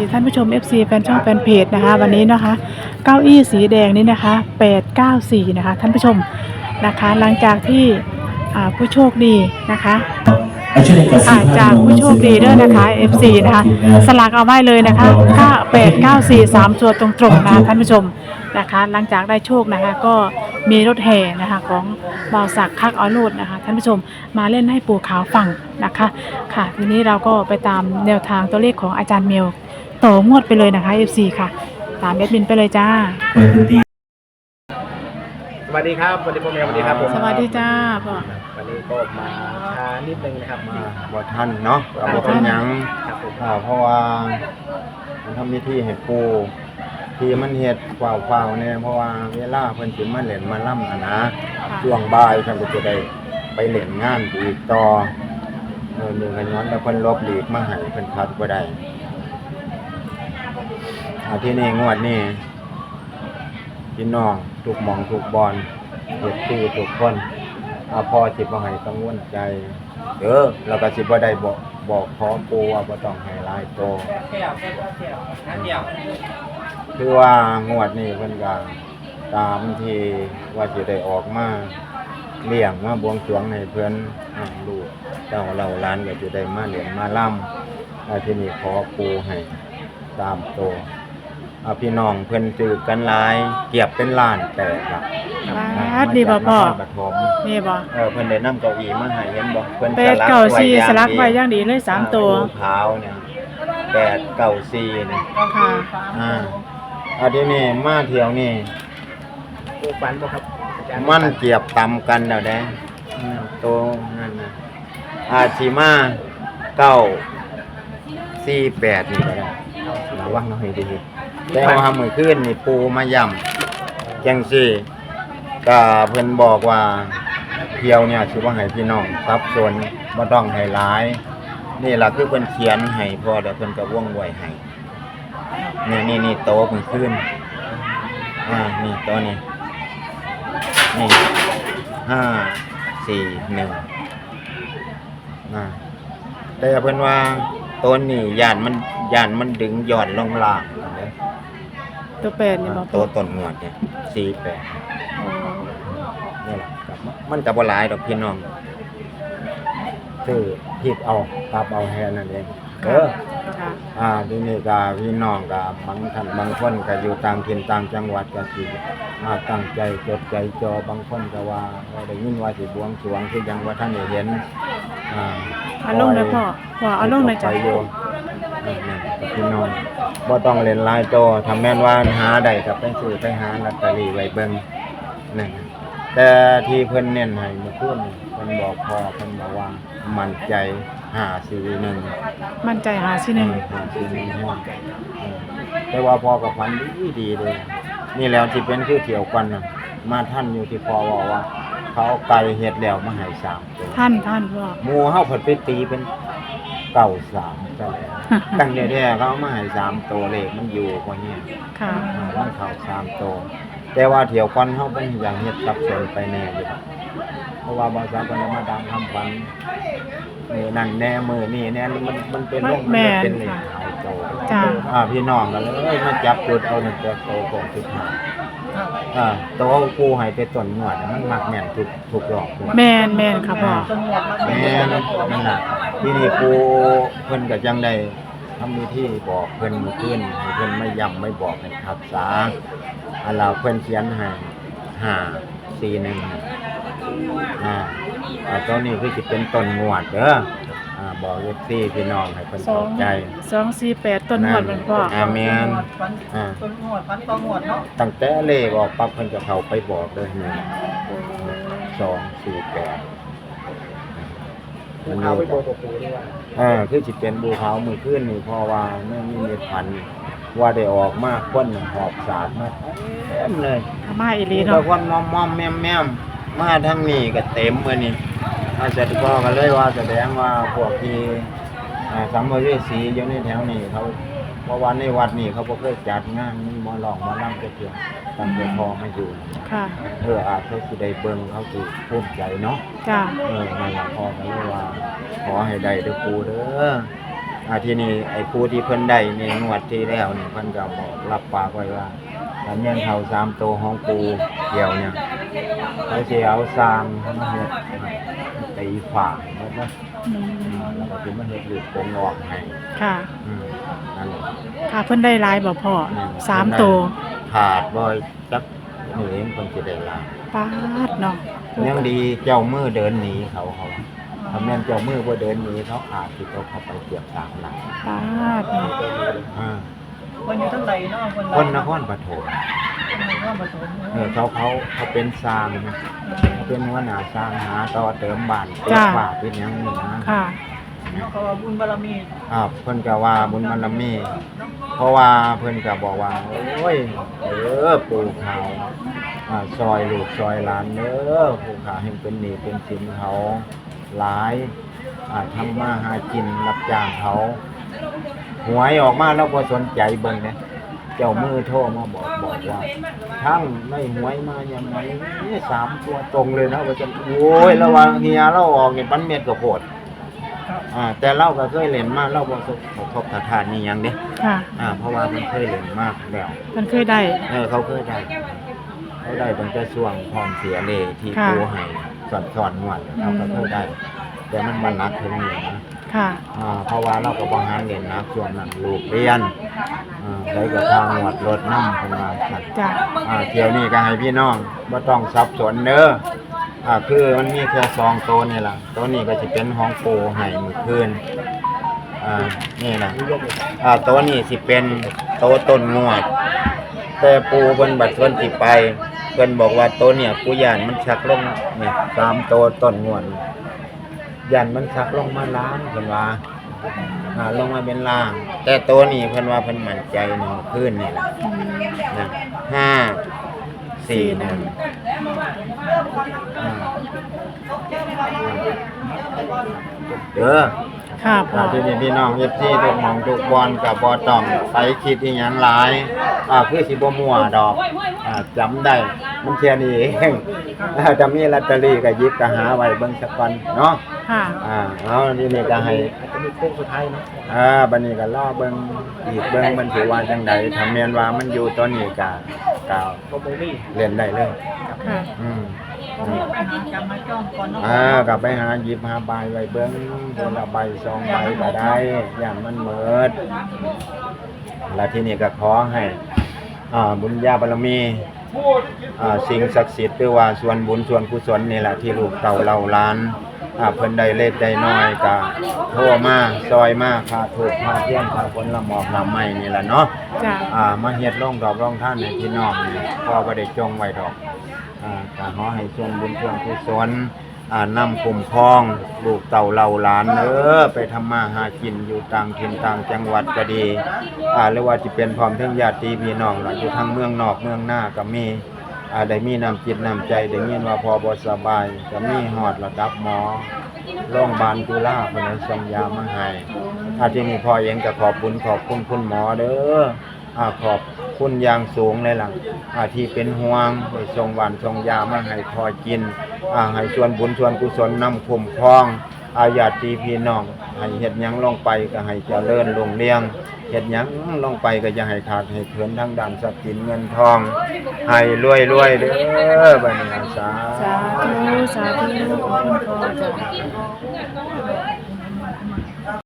ดีท่านผู้ชม FC แฟนช่องแฟนเพจนะคะ วันนี้นะคะ เก้าอี้สีแดงนี้นะคะ894นะคะ ท่านผู้ชมนะคะ หลังจากที่อ่าผู้โชคดีนะคะค่ะจากผู้โชคดีด้วยนะคะ FC นะคะสลากเอาไว้เลยนะคะ9 8 9 4 3ตัวตรงๆนะคะท่านผู้ชมนะคะ หลังจากได้โชคนะคะ ก็มีรถแห่นะคะของบาวศักดิ์คักออรูดนะคะ ท่านผู้ชมมาเล่นให้ปู่ขาวฟังนะคะ ค่ะ ทีนี้เราก็ไปตามแนวทางตัวเลขของอาจารย์เมล ต่องวดไปเลยนะคะ FC ค่ะ ตามเอดมินไปเลยจ้า สวัสดีครับสวัสดีพ่อแม่สวัสดีครับผมสวัสดีจ้าพ่อ วันนี้ก็มาช้านิดนึงนะครับมาบ่ทันเนาะก็บ่เป็นหยังครับผมอ่าเพราะว่ามันทำพิธีให้ปูที่มันเฮ็ดกว้าวๆเนี่ยเพราะว่าเวลาเพิ่นสิมาเล่นมาล่ำน่ะนะช่วงบ่ายเพิ่นก็จะได้ไปเล่นงานอีกต่อเออนี่ก็ย้อนแต่เพิ่นลบหลีกมาให้เพิ่นพัดบ่ได้ อาที่นี่งวดนี้พี่น้องทุกหมองทุกบอลเฮ็ดตู้ทุกคนอาพอสิบ่ให้กังวลใจเด้อแล้วก็สิบ่ได้บอกบอกขอปูว่าบ่ต้องให้หลายโตคือว่างวดนี้เพิ่นก็ตามที่ว่าสิได้ออกมาเลี้ยงมาบวงสรวงให้เพิ่นอ่าลูกเจ้าเราหลานก็สิได้มาเลี้ยงมาล่ำแล้วที่นี้ขอปูให้ตามโต พี่น้องเพิ่นซื้อกันหลายเกียบเป็นล้านแต่ละบาดดีบ่พ่อมาจากนครปฐมนี่บ่เออเพิ่นได้นำเก้าอี้มาให้เห็นบ่เพิ่นเป็ดเก่าซีสลักไว้อย่างดีเลยสามตัวอ่ขาวเนี่ยแปดเก้าซีเนี่ยค่ะ อ่าอันนี้นี่มาเที่ยวนี่ปูฝันบ่ครับอาจารย์มันเกียบตำกันแล้วเด้อืมตัวนั่นน่ะอาชิมาเก้าสี่แปดนี่ก็ได้ระวังหน่อยดี แต่ว่ามื้อคืนนี่ปูมาย่ำจังซี่ก็เพิ่นบอกว่าเที่ยวเนี่ยสิว่าให้พี่น้องสับสนบ่ต้องให้หลาย นี่ล่ะคือเพิ่นเขียนให้พอแล้วเพิ่นก็ว่องไวให้นี่นี่นี่โต๊ะมื้อคืนอ่านี่โตะนี่นี่ห้าสี่หนึ่งนะแต่เพิ่นว่าต้นนี่ย่านมันย่านมันดึงหยอดลงล่าง ตัวแปดนี่บ่โตพ่อต้นงวดเนี่ยสี่แปดโอ้นี่แหละครับมันก็บ่หลายดอกพี่น้องซื้อผิดเอาปรับเอาแค่นั้นเองเออค่ะอ่าทีนี้ก็พี่น้องก็บางท่านบางคนก็อยู่ต่างถิ่นต่างจังหวัดก็สิอ่าตั้งใจจดใจจอบางคนก็ว่าว่าได้ยินว่าสิบวงสรวงคือยังว่าท่านได้เห็นอ่าเอาลงเลยพ่อพ่อเอาลงเลยจ้ะ พี่น้องบ่ต้องเล่นหลายโตถ้าแม่นว่าหาได้ก็ไปซื้อไปหาลอตเตอรี่ไว้เบิ่งนั่นแต่ที่เพิ่นเน้นให้เมื่อคืนนี่เพิ่นบอกพ่อเพิ่นบอกว่ามั่นใจ541มั่นใจหาสิหนึ่งแต่ว่าพอกับฟันดีดีเลย นี่แล้วที่เป็นคือเกี่ยวกันน่ะมาท่านอยู่ที่พอว่าว่า เขาเอาไก่เห็ดแล้วมาให้สามตัวท่านท่านพ่อหมูเฮาเพิ่นไปตีเป็น เก่าสามซะแล้ว ตั้งแต่แท้ๆเขาเอามาให้สามตัวเลขมันอยู่กว่านี้ค่ะอ่ามันเข้าสามตัว แต่ว่าเที่ยวกันเฮาเป็นอย่างเฮ็ดสับสนไปแน่อยู่ครับเพราะว่าบางสาวเพิ่นเอามาตามคำฝันมือนั่นแน่มือนี่แน่มันมันเป็นลงมันเป็นเลขหายโตจ้าอ่าพี่น้องกันเลยมาจับจุดเอาหนึ่งตัวโตโกงสุดท้าย อ่าโตกูให้ไปต้นหนวดมันมักแม่นทุกทุกรอบทุกแมนแมนครับพ่อ แม่นนั่นน่ะที่นี่กูเพิ่นก็จังได้ทำมีที่บอกเพิ่นมื้อคืนให้เพิ่นไม่ย้ำไม่บอกให้ขับษาอันเราเพิ่นเขียนให้ห้าสี่หนึ่งอ่าอ่าตัวนี้คือสิเป็นต้นงวดเด้อ อ่าบอกเอฟซีพี่น้องให้เพิ่นสอเข้างใจ สองสี่แปดต้นหวดมันพ่ออาเมนอ่าต้นงวดฟันต่องวดเนาะตั้งแต่เลขออกปั๊บเพิ่นจะเข้าไปบอกเลยหนึ่งสองสี่แปดปูขาวไปโบกกับปูด้วยว่าอ่าคือสิเป็นบูเขามือขึ้นนี่เพราะว่าไม่มีเม็ดพันธุ์ว่าได้ออกมากคนหอบสาดมาเต็มเลย อามาอีหลีบาเนาะงคนมอมมอมแมมแมมมาทั้งนี้ก็เต็มเลยนี่ อาจารย์ก็กันเลยว่าแสดงว่าพวกที่อ่าสัมภเวสีอยู่ในแถวนี้เขาเพราะว่าในวัดนี่เขาบ่เคยจัดงานมีหมอลองหมาล่ำเกี่ยวตั้งแต่พอมาอยู่ค่ะเอออาจจะสิได้เบิ่งเขาสิภูมิใจเนาะจ้าเออนั่นล่ะพอกันเลยว่าขอให้ได้เด้อปูเด้ออ่าที่นี่ไอ้ผู้ที่เพิ่นได้ในงวดที่แล้วนี่เพิ่นก็บอกรับปากไว้ว่าถ้าแม่นเขาสามโตวของปูเดียวเนี่ย เขาสิเอาสร้างมาเฮ็ดตีฝางแล้วก็อืมอ่าแล้วก็สิมาเฮ็ดลูกโป่งออกให้ค่ะ อืมนั่นแหละค่ะเพิ่นได้หลายบ่พ่ออืสามตัวขาดบ่อยจักนี่เองเพิ่นสิได้ลาปาดเนาะยังดีเจ้ามือเดินหนีเขาเขาว่าถ้าแม่นเจ้ามือบ่เดินหนีเขาอาจสิเขาเข้าไปเกียบสามหลังปาดเนาะอ่า คนอยู่ทั้งใดเนาะคนคนนครปฐมนครปฐมเออเขาเขาเขาเป็นสร้างเขาเป็นหัวหน้าสร้างหาต่อเติมบ้านเป็นฝาเป็นหยังนี่นะค่ะ เขาว่าบุญบารมีครับเพิ่นก็ว่าบุญบารมี เพราะว่าเพิ่นก็บอกว่าโอ้ยเออปู่ขาวอ่าซอยลูกซอยหลานเด้อปู่ขาวให้เป็นหนี้เป็นสินเขาหลายอ่าทำมาหากินรับจ้างเขา หวยออกมาแล้วบ่สนใจเบิ่งเด้เจ้ามือโทรมาบอกบอกว่าทั้งไม่หวยมายังไงนี่สามตัวตรงเลยนะว่าจะโอ้ยระวังเฮียเราออกเนี่ยปันเม็ดกับโพดครับอ่า แต่เราก็เคยเล่นมาเราบ่สกทบทฐานนี่หยังเด้ค่ะ อ่า เพราะว่ามันเคยเล่นมากแล้วเพิ่นเคยได้ เออเขาเคยได้เขาได้ตั้งแต่ช่วงพร้อมเสียเลที่ค่ะ ปูให้สอนสอนหวดเขาก็เคยได้ แต่มันมานักถึงนี่นะ ค่ะ อ่าเพราะว่าเราก็บ่หารเล่นนักช่วงนั้นลูกเรียนอ่าได้กับทางหวดรถน้ำเพิ่นว่าซั่นจ้ะ อ่าเที่ยวนี้ก็ให้พี่น้องบ่ต้องสับสนเด้ออ่าคือมันมีแค่สองตัวนี่ล่ะตัวนี้ก็สิเป็นห้องปูให้มื้อคืนอ่านี่ล่ะอ่าตัวนี้สิเป็นโตวต้นงวด แต่ปูเพิ่นบัดเพิ่นสิไปเพิ่นบอกว่าตัวเนี่ยกูย่านมันชักลงนี่ตามตัวต้นงวด ย่านมันชักลงมาล้างเพิ่นว่าอ่าลงมาเป็นล่าง แต่ตัวนี้เพิ่นว่าเพิ่นมั่นใจนี่มื้อคืนนี่ล่ะอืมนะห้าสี่หนึ่งเด้อ ค่ะพ่อถ้าที่นี่พี่น้องเอฟซีทุกหมองทุกบอลกับบอต้องไปคิดอีหยังหลายอ่าคือสิบ่มั่วดอกอ่าจำได้มันแค่นี้เองอ่าจะมีลอตเตอรี่ก็หยิบก็หาไว้เบิ่งสักก่อนเนาะ ค่ะอ่าเอาทีนี้ก็ให้อาจจะมีโค้งสุดท้ายเนาะอ่าบัดนี้ก็รอเบิ่งอีกเบิ่งมันสิว่าจังใดถ้าแม่นว่ามันอยู่ตัวนี้ก็ก็โบโบมี่เล่นได้เลยค่ะอืมก็มีไปหาจำมาจ้องก่อนเนาะอ่ากลับไปหาหยิบหาใบไว้เบิ้งคนละใบสองใบก็ได้อย่างมันเหมิดแล้วที่นี่ก็ขอให้อ่าบุญญาบารมีอ่าสิ่งศักดิ์สิทธิ์หรือว่าส่วนบุญส่วนกุศลนี่แหละที่ลูกเต่าเราล้าน อ่าเพิ่นได้เล็กได้น้อยก็โทรมาซอยมาค่าถูกค่าเที่ยงค่าผลละหมอกละไม้นี่แหละเนาะจ้ะอ่ามาเฮ็ดร่องดอกร่องท่านในพี่น้องนี่พ่อบ่ได้จงไว้ดอกอ่าก็ขอให้ส่วนบุญส่วนกุศลอ่านำคุ้มครองลูกเต่าเหล่าหลานเด้อไปทำมาหากินอยู่ต่างถิ่นต่างจังหวัดก็ดีอ่าหรือว่าสิเป็นพร้อมทั้งญาติพี่น้องล่ะอยู่ทั้งเมืองนอกเมืองหน้าก็มี อาได้มีน้ำจิตน้ำใจได้ยินว่าพอบ่สบายก็มีฮอดระดับหมอโรงพยาบาลจุฬาเพิ่นให้ส่งยามาให้ถ้าที่นี่พ่อเองก็ขอบคุณขอบคุณคุณหมอเด้ออาขอบคุณอย่างสูงเลยล่ะอาที่เป็นห่วงได้ส่งหวานส่งยามาให้พอกินอาให้ส่วนบุญส่วนกุศลนำคุ้มครอง อาญาติพี่น้องให้เฮ็ดหยังลงไปก็ให้เจริญรุ่งเรืองเฮ็ดหยังลงไปก็จะให้ขาดให้เถินทางด้านทรัพย์สินเงินทอง ให้รวยรวยเด้อบัดนี้สาสาธุสาธุขอบคุณพ่อจ้ะ